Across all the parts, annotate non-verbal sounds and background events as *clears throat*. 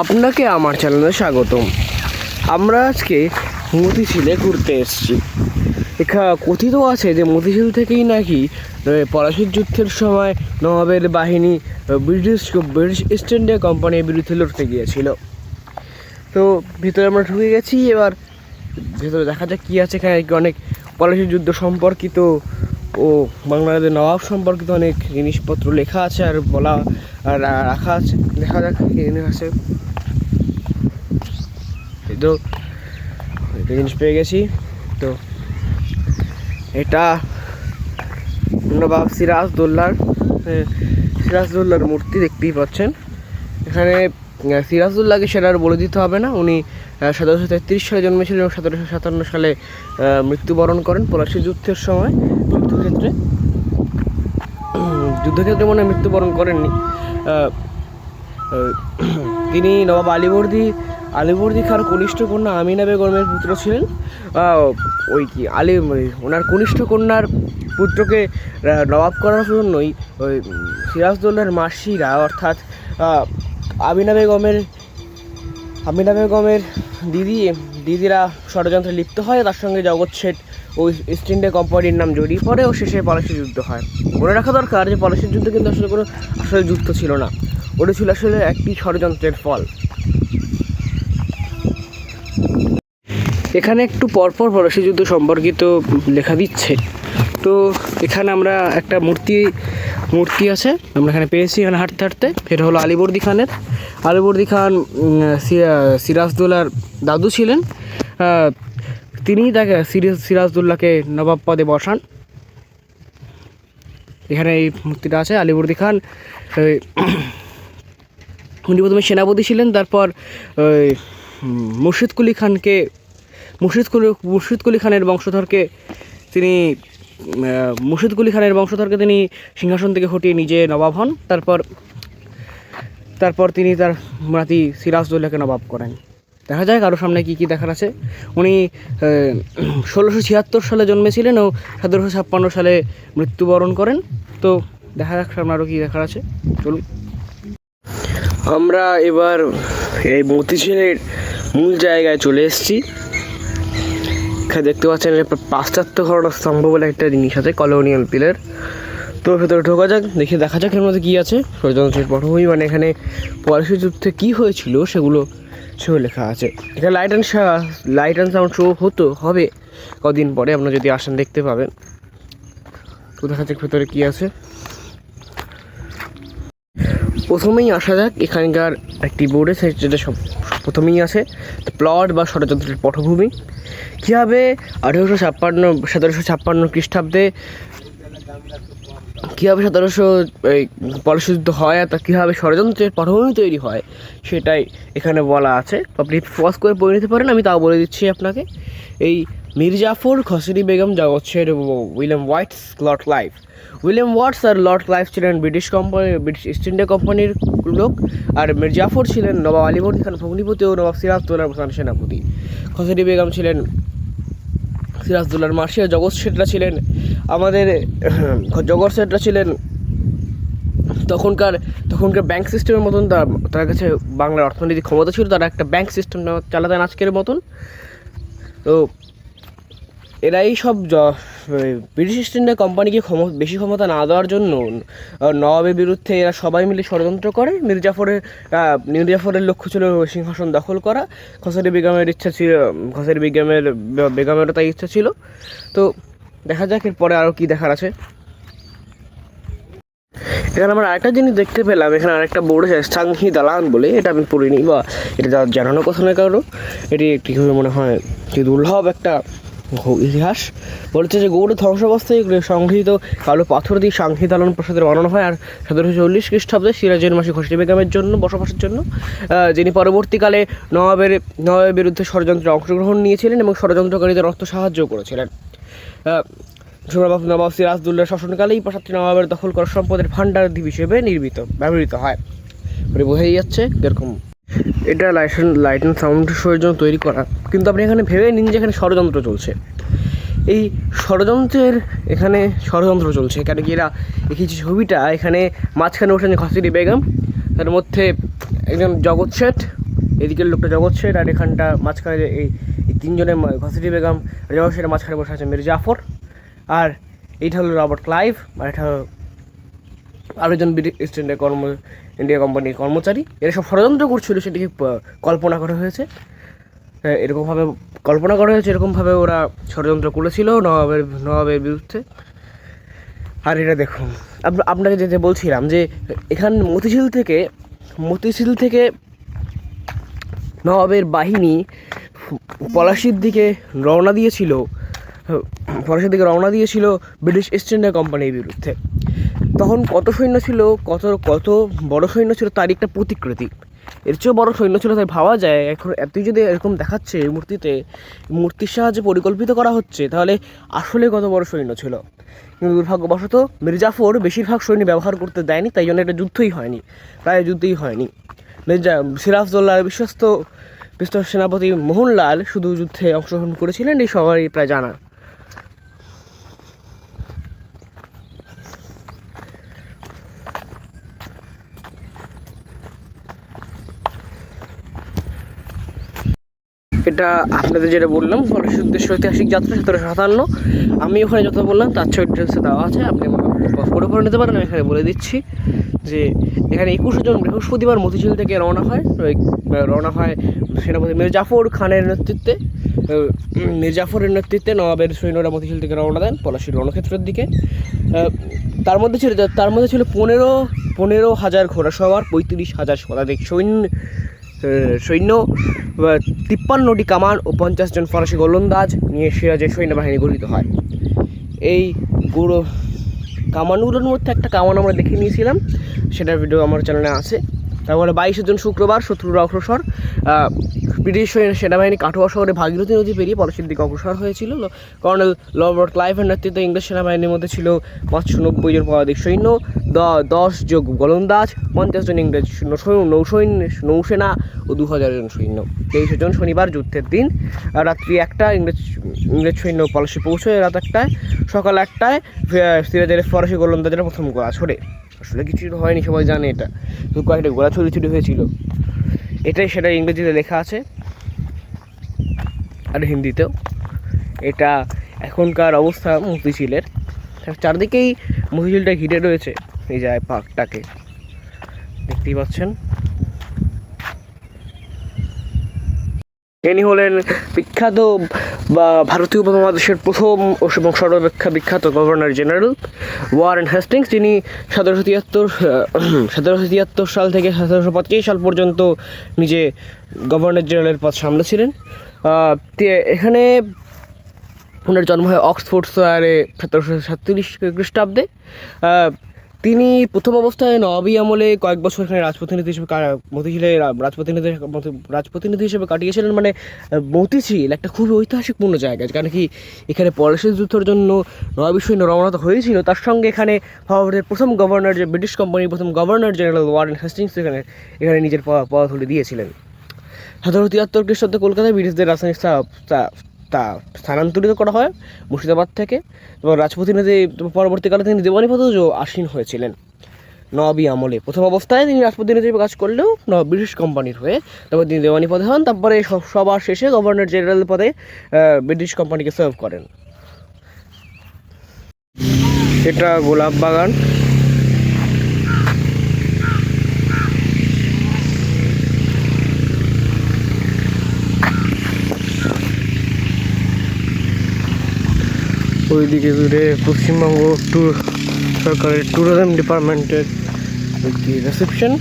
আপনাকে আমার চ্যানেলে স্বাগতম। আমরা আজকে মতিঝিলে ঘুরতে এসেছি। এখা কথিত আছে যে মতিঝিল থেকেই নাকি পলাশির যুদ্ধের সময় নবাবের বাহিনী ব্রিটিশ ব্রিটিশ ইস্ট ইন্ডিয়া কোম্পানির বিরুদ্ধে লড়তে গিয়েছিল। তো ভিতরে আমরা ঢুকে গেছি, এবার ভেতরে দেখা যাক কী আছে। এখানে অনেক পলাশির যুদ্ধ সম্পর্কিত ও বাংলাদেশের নবাব সম্পর্কিত অনেক জিনিসপত্র লেখা আছে আর বলা আর রাখা আছে। দেখা যাক কি আছে। এই একটা জিনিস পেয়ে গেছি। তো এটা নবাব সিরাজদৌল্লার সিরাজদৌল্লার মূর্তি দেখতেই পাচ্ছেন। এখানে আহ, সিরাজদৌল্লাকে সেটা আর বলে দিতে হবে না। উনি সতেরোশো তেত্রিশ সালে জন্মেছিলেন এবং সতেরোশো সাতান্ন সালে মৃত্যুবরণ করেন পলাশি যুদ্ধের সময়। যুদ্ধক্ষেত্রে যুদ্ধক্ষেত্রে মনে হয় মৃত্যুবরণ করেননি। তিনি নবাব আলীবর্দী আলীবর্দী খার কনিষ্ঠ কন্যা আমিনা বেগমের পুত্র ছিলেন। ওই কি, আলী ওনার কনিষ্ঠ কন্যার পুত্রকে নবাব করার জন্যই ওই সিরাজদৌল্লার মাসিরা, অর্থাৎ আমিনা বেগমের আমিনা বেগমের দিদি, দিদিরা ষড়যন্ত্রে লিপ্ত হয়, তার সঙ্গে জগৎ শেঠ ওই ইস্ট ইন্ডিয়া কোম্পানির নাম জড়িয়ে পড়ে ও শেষে পলাশি যুদ্ধ হয়। মনে রাখা দরকার যে পলাশির যুদ্ধ কিন্তু আসলে কোনো আসলে যুদ্ধ ছিল না। ওটা ছিল আসলে একটি ষড়যন্ত্রের ফল। এখানে একটু পরপর পলাশি যুদ্ধ সম্পর্কিত লেখা দিচ্ছে। তো এখানে আমরা একটা মূর্তি মূর্তি আছে, আমরা এখানে পেয়েছি এখানে হাঁটতে হাঁটতে। এটা হলো আলিবর্দি খানের। আলিবর্দি খান সিরাজদৌল্লার দাদু ছিলেন। তিনিই তাকে সিরাজ সিরাজদৌল্লাকে নবাব পদে বসান। এখানে এই মূর্তিটা আছে, আলিবর্দি খান। উনি প্রথমে সেনাপতি ছিলেন, তারপর মুর্শিদ কুলি খানকে মুর্শিদ কুলি মুর্শিদ কুলি খানের বংশধরকে তিনি মুর্শিদ কুলি খানের বংশধরকে তিনি সিংহাসন থেকে হটিয়ে নিজে নবাব হন। তারপর তারপর তিনি তার নাতি সিরাজদৌল্লাকে নবাব করেন। দেখা যায় কারও সামনে কী কী দেখার আছে। উনি ষোলোশো ছিয়াত্তর সালে জন্মেছিলেন ও সতেরোশো ছাপ্পান্ন সালে মৃত্যুবরণ করেন। তো দেখা যাক সামনে আরও কী দেখার আছে। চলুন। আমরা এবার এই মতিঝিলের মূল জায়গায় চলে এসেছি। এখানে দেখতে পাচ্ছেন পাশ্চাত্য ঘটনা স্তম্ভ বলে একটা জিনিস আছে কলোনিয়াল পিলার তো ভেতরে ঢোকা যাক, দেখে দেখা যাক এর মধ্যে কী আছে। ষড়যন্ত্রের পটভূমি মানে এখানে পলাশি যুদ্ধে কী হয়েছিল সেগুলো সেও লেখা আছে। এখানে light and light and sound show হতো, হবে কদিন পরে, আপনারা যদি আসেন দেখতে পাবেন। তো দেখা যাক ভেতরে কী আছে। প্রথমেই আসা যাক এখানকার একটি বোর্ডে যেটা সব প্রথমেই আছে প্লট বা ষড়যন্ত্রের পটভূমি। কীভাবে আঠেরোশো ছাপ্পান্ন, সতেরোশো ছাপ্পান্ন খ্রিস্টাব্দে কীভাবে সতেরোশো, এই পলাশযুদ্ধ হয় আর তা কীভাবে ষড়যন্ত্রের পটভূমি তৈরি হয়, সেটাই এখানে বলা আছে। আপনি ফস করে পড়ে নিতে পারেন, আমি তাও বলে দিচ্ছি আপনাকে। এই মির্জাফর খসরি বেগম যা হচ্ছে William Whites lord life. William Watts আর লর্ড লাইফ ছিলেন British company British East India কোম্পানির লোক আর মির্জাফর ছিলেন নবাব আলীবর্দী খান ভগ্নিপতি ও নবাব সিরাজদৌল্লার প্রধান সেনাপতি। খসরি বেগম ছিলেন সিরাজদৌল্লার মাসি আর জগৎ শেঠরা ছিলেন আমাদের *clears throat* জগৎ শেঠরা ছিলেন তখনকার তখনকার ব্যাংক সিস্টেমের মতন তার তার কাছে বাংলার অর্থনৈতিক ক্ষমতা ছিল, তারা একটা ব্যাংক সিস্টেম চালাতেন আজকের মতন। তো এরাই সব ব্রিটিশ ইস্ট ইন্ডিয়া কোম্পানিকে ক্ষম, বেশি ক্ষমতা না দেওয়ার জন্য নবাবের বিরুদ্ধে এরা সবাই মিলে ষড়যন্ত্র করে। মির্জাফরের মির্জাফরের লক্ষ্য ছিল সিংহাসন দখল করা। খসরি বেগমের ইচ্ছা ছিল, খসরি বেগমের, বেগমেরও তাই ইচ্ছা ছিল। তো দেখা যাক, এরপরে আরও কী দেখার আছে। এখানে আমরা আরেকটা জিনিস দেখতে পেলাম। এখানে আরেকটা বোর্ড আছে, সাংহি দালান বলে। এটা আমি পড়িনি বা এটা জানানোর কথা নয় কারও। এটি একটি, মনে হয় যে দুর্লভ একটা ইতিহাস। বলছে যে গৌড় ধ্বংসাবস্থায় সংগৃহীত কালো পাথর দিয়ে সাংহি দালান প্রাসাদের বানানো হয় আর সতেরোশো চল্লিশ খ্রিস্টাব্দে সিরাজের মাসি খসরি বেগমের জন্য বসবাসের জন্য যিনি পরবর্তীকালে নবাবের নবাবের বিরুদ্ধে ষড়যন্ত্রে অংশগ্রহণ নিয়েছিলেন এবং ষড়যন্ত্রকারীদের অর্থ সাহায্য করেছিলেন। নবাব সিরাজদৌল্লার শাসনকালেই প্রাসাদটি নবাবের দখল করা সম্পদের ভাণ্ডার দ্বীপ হিসেবে নির্মিত, ব্যবহৃত হয়। বোঝাই যাচ্ছে এরকম এটা লাইট লাইট অ্যান্ড সাউন্ড শোয়ের জন্য তৈরি করা। কিন্তু আপনি এখানে ভেবে নিন যে এখানে ষড়যন্ত্র চলছে। এই ষড়যন্ত্রের এখানে ষড়যন্ত্র চলছে, কেন কি এরা এই যে ছবিটা এখানে মাঝখানে ওঠেন খসিরি বেগম, তার মধ্যে একজন জগৎ শেঠ, এদিকের লোকটা জগৎ শেঠ, আর এখানটা মাঝখানে এই তিনজনের ঘসিটি বেগম জগৎ শেঠের মাঝখানে বসে আছে মির জাফর আর এইটা হলো রবার্ট ক্লাইভ, আর এটা হলো আরেকজন ব্রিটিশ ইস্ট ইন্ডিয়া কর্ম ইন্ডিয়া কোম্পানির কর্মচারী। এরা সব ষড়যন্ত্র করছিল সেটিকে কল্পনা করা হয়েছে। হ্যাঁ, এরকমভাবে কল্পনা করা হয়েছে এরকমভাবে ওরা ষড়যন্ত্র করেছিল নবাবের নবাবের বিরুদ্ধে। আর এটা দেখুন আপনাকে যেতে বলছিলাম যে এখান মতিঝিল থেকে মতিঝিল থেকে নবাবের বাহিনী পলাশির দিকে রওনা দিয়েছিল পলাশির দিকে রওনা দিয়েছিল ব্রিটিশ ইস্ট ইন্ডিয়া কোম্পানির বিরুদ্ধে। তখন কত সৈন্য ছিল, কত কত বড় সৈন্য ছিল তার একটা প্রতিকৃতি। এর চেয়েও বড় সৈন্য ছিল তাই ভাবা যায়। এখন এতই যদি এরকম দেখাচ্ছে মূর্তিতে, মূর্তির সাহায্যে পরিকল্পিত করা হচ্ছে, তাহলে আসলে কত বড় সৈন্য ছিল। কিন্তু দুর্ভাগ্যবশত মির্জাফর বেশিরভাগ সৈন্য ব্যবহার করতে দেয়নি, তাই জন্য এটা যুদ্ধই হয়নি, প্রায় যুদ্ধই হয়নি। মির্জা সিরাজদৌল্লার বিশ্বস্ত বিশ্বস্ত সেনাপতি মোহনলাল শুধু যুদ্ধে অংশগ্রহণ করেছিলেন, এই সবাই প্রায় জানা। এটা আপনাদের যেটা বললাম ফরাসি উদ্দেশ্য ঐতিহাসিক যাত্রা সতেরো সাতান্ন। আমি ওখানে যত বললাম তার ছয় ডিটেলসে দেওয়া আছে। আপনি পরে করে নিতে পারেন এখানে বলে দিচ্ছি যে এখানে একুশে জন বৃহস্পতিবার মতিঝিল থেকে রওনা হয়। রওনা হয় সেনাপতি মীর জাফর খানের নেতৃত্বে। আহ, উম, মীর জাফরের নেতৃত্বে নবাবের সৈন্যরা মতিঝিল থেকে রওনা দেন পলাশির রণক্ষেত্রের দিকে। তার মধ্যে ছিল তার মধ্যে ছিল পনেরো পনেরো হাজার ঘোড়াসওয়ার পঁয়ত্রিশ হাজার শতাধিক সৈন্য। সৈন্য। তিপ্পান্নটি কামান ও পঞ্চাশ জন ফরাসি গোলন্দাজ নিয়ে সিরাজের সৈন্যবাহিনী গঠিত হয়। এই গুঁড়ো কামানগুলোর মধ্যে একটা কামান আমরা দেখে নিয়েছিলাম। সেটার ভিডিও আমার চ্যানেলে আছে। তারপরে বাইশে জন শুক্রবার শত্রুর অগ্রসর। ব্রিটিশ সেনাবাহিনী কাঠুয়া শহরে ভাগীরথী নদী পেরিয়ে পলাশির দিকে অগ্রসর হয়েছিল। কর্নেল লর্ড ক্লাইভের নেতৃত্বে ইংরেজ সেনাবাহিনীর মধ্যে ছিল পাঁচশো নব্বই জন পদাতিক সৈন্য দশ যোগ গোলন্দাজ, পঞ্চাশ জন ইংরেজ সৈন্য, সৈন্য- নৌসৈন্য নৌসেনা ও দু হাজার জন সৈন্য। তেইশে জন শনিবার যুদ্ধের দিন, রাত্রি একটা, ইংরেজ ইংরেজ সৈন্য পলাশি পৌঁছয় রাত একটায়। সকাল একটায় সিরাজের ফরাসি গোলন্দাজের প্রথম গোলা ছড়ে আসলে কিছু হয়নি, সবাই জানে এটা। শুধু কয়েকটা গোলা ছুরি ছুরি হয়েছিল। এটাই সেটা ইংরেজিতে লেখা আছে, আর হিন্দিতেও। এটা এখনকার অবস্থা মতিঝিলের চারদিকেই মতিঝিলটা ঘিরে রয়েছে এই যায় পার্কটাকে। দেখতেই পাচ্ছেন। ইনি হলেন বিখ্যাত, বা ভারতীয় উপমহাদেশের প্রথম এবং সর্বাপেক্ষা বিখ্যাত গভর্নর জেনারেল ওয়ারেন হেস্টিংস। যিনি সতেরোশো তিয়াত্তর সতেরোশো তিয়াত্তর সাল থেকে সতেরোশো পঁচিশ সাল পর্যন্ত নিজে গভর্নর জেনারেলের পদ সামলেছিলেন। এখানে ওনার জন্ম হয় অক্সফোর্ড শহরে সতেরোশো সাতত্রিশ খ্রিস্টাব্দে। তিনি প্রথম অবস্থায় নবাবী আমলে কয়েক বছর এখানে রাজপ্রতিনিধি হিসেবে মতিঝিলে রাজপ্রতিনিধি রাজপ্রতিনিধি হিসেবে কাটিয়েছিলেন মানে মতিঝিল একটা খুবই ঐতিহাসিকপূর্ণ জায়গা কারণ কি এখানে পলাশির যুদ্ধের জন্য নবাবী সৈন্য রওনা হয়েছিল। তার সঙ্গে এখানে ভারতের প্রথম গভর্নর যে ব্রিটিশ কোম্পানির প্রথম গভর্নর জেনারেল ওয়ারেন হেস্টিংস এখানে এখানে নিজের পা পা তুলে দিয়েছিলেন। সতেরোশো তিয়াত্তর খ্রিস্টাব্দে কলকাতায় ব্রিটিশদের রাজধানী তা স্থানান্তরিত করা হয় মুর্শিদাবাদ থেকে। এবং রাজপ্রতিনিধি পরবর্তীকালে তিনি দেওয়ানিপদজ আসীন হয়েছিলেন। নবী আমলে প্রথম অবস্থায় তিনি রাজপ্রতিনিধি হিসেবে কাজ করলেও ব্রিটিশ কোম্পানির হয়ে তারপর তিনি দেওয়ানি পদে হন। তারপরে সবার শেষে গভর্নর জেনারেল পদে ব্রিটিশ কোম্পানিকে সার্ভ করেন। এটা গোলাপ বাগান ওইদিকে দূরে পশ্চিমবঙ্গ ট্যুর সরকারের ট্যুরিজম ডিপার্টমেন্টের একটি রিসেপশন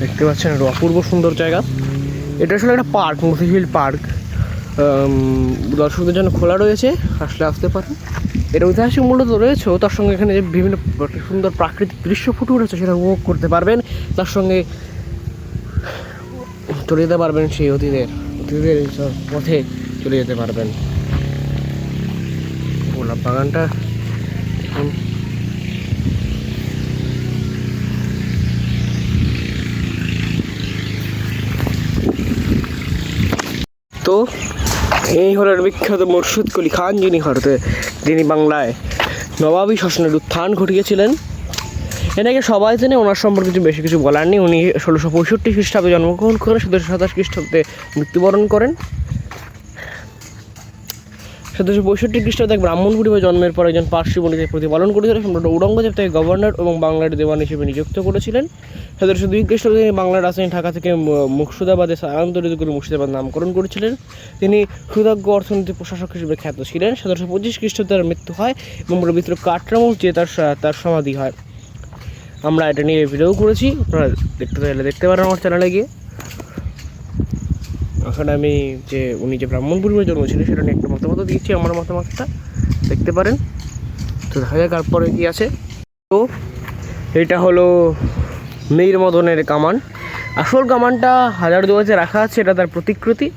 দেখতে পাচ্ছেন একটা অপূর্ব সুন্দর জায়গা। এটা আসলে একটা পার্ক মতিঝিল পার্ক দর্শকদের জন্য খোলা রয়েছে, আসলে আসতে পারেন। এটা ঐতিহাসিক মূল্য তো রয়েছেও তার সঙ্গে এখানে যে বিভিন্ন সুন্দর প্রাকৃতিক দৃশ্য ফুটে উঠেছে সেটা উপভোগ করতে পারবেন। তার সঙ্গে চলে যেতে পারবেন সেই অতীতের অতীতের পথে। চলে যেতে পারবেন। গোলাপ বাগানটা দেখুন। তো এই হলেন বিখ্যাত মুর্শিদ কলি খান, যিনি ভারতে, যিনি বাংলায় নবাবী শাসনের উত্থান ঘটিয়েছিলেন। এনাকে সবাই জানে ওনার সম্পর্কে কিছু বেশি কিছু বলার নেই। উনি ষোলোশো পঁয়ষট্টি খ্রিস্টাব্দে জন্মগ্রহণ করেন সতেরোশো সাতাশ খ্রিস্টাব্দে মৃত্যুবরণ করেন। সতেরোশো পঁয়ষট্টি খ্রিস্টাব্দে ব্রাহ্মণ পরিবারে জন্মের পর একজন পার্সি বণিকের প্রতিপালন করেছিলেন। সম্রাট ঔরঙ্গজেব তাকে গভর্নর এবং বাংলার দেওয়ান হিসেবে নিযুক্ত করেছিলেন। সতেরোশো দুই খ্রিস্টাব্দে তিনি বাংলার রাজধানী ঢাকা থেকে মুর্শিদাবাদে স্থানান্তরিত করে মুর্শিদাবাদ নামকরণ করেছিলেন। তিনি সুদজ্ঞ অর্থনৈতিক প্রশাসক হিসেবে খ্যাত ছিলেন। সতেরোশো পঁচিশ খ্রিস্টাব্দে তার মৃত্যু হয় এবং পবিত্র কাটরামুখ যে তার তার সমাধি হয়। আমরা এটা নিয়ে ভিডিও করেছি। আপনারা দেখতে চাইলে দেখতে পারেন আমার চ্যানেলে গিয়ে। ওখানে আমি যে, উনি যে ব্রাহ্মণ পরিবারে জন্ম ছিল সেটা নিয়ে একটা মতামত দিয়েছি, আমার মতামতটা দেখতে পারেন। তো দেখা যাক, তারপরে কী আছে। তো, এটা হলো মীর মদনের কামান। আসল কামানটা হাজার দুয়াতে রাখা আছে, এটা তার প্রতিকৃতি।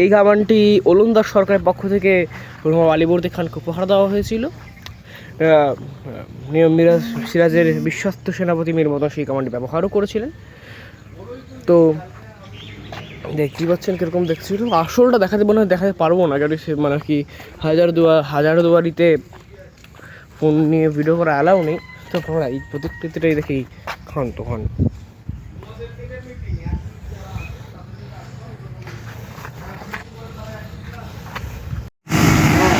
এই কামানটি ওলন্দাজ সরকারের পক্ষ থেকে রুমা আলিবর্দী খানকে উপহার দেওয়া হয়েছিল। মিরাজ, সিরাজের বিশ্বস্ত সেনাপতি মীর মদন সেই কামানটি ব্যবহারও করেছিলেন। তো দেখতেই পাচ্ছেন কীরকম দেখছিল আসলটা দেখাতে মনে হয় দেখাতে পারব না কারণ সে মানে কি হাজার দুয়ার হাজার দুয়ারিতে ফোন নিয়ে ভিডিও করা অ্যালাউ নেই। তো আপনারা এই প্রতিকৃতিটাই দেখেই খান তো খান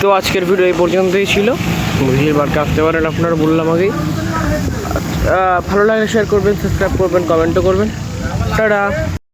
তো আজকের ভিডিও এই পর্যন্তই ছিল। বুঝিয়ে বারকে আসতে পারেন আপনারা বললাম আগেই। আচ্ছা, ভালো লাগলে শেয়ার করবেন সাবস্ক্রাইব করবেন কমেন্টও করবেন। টাটা!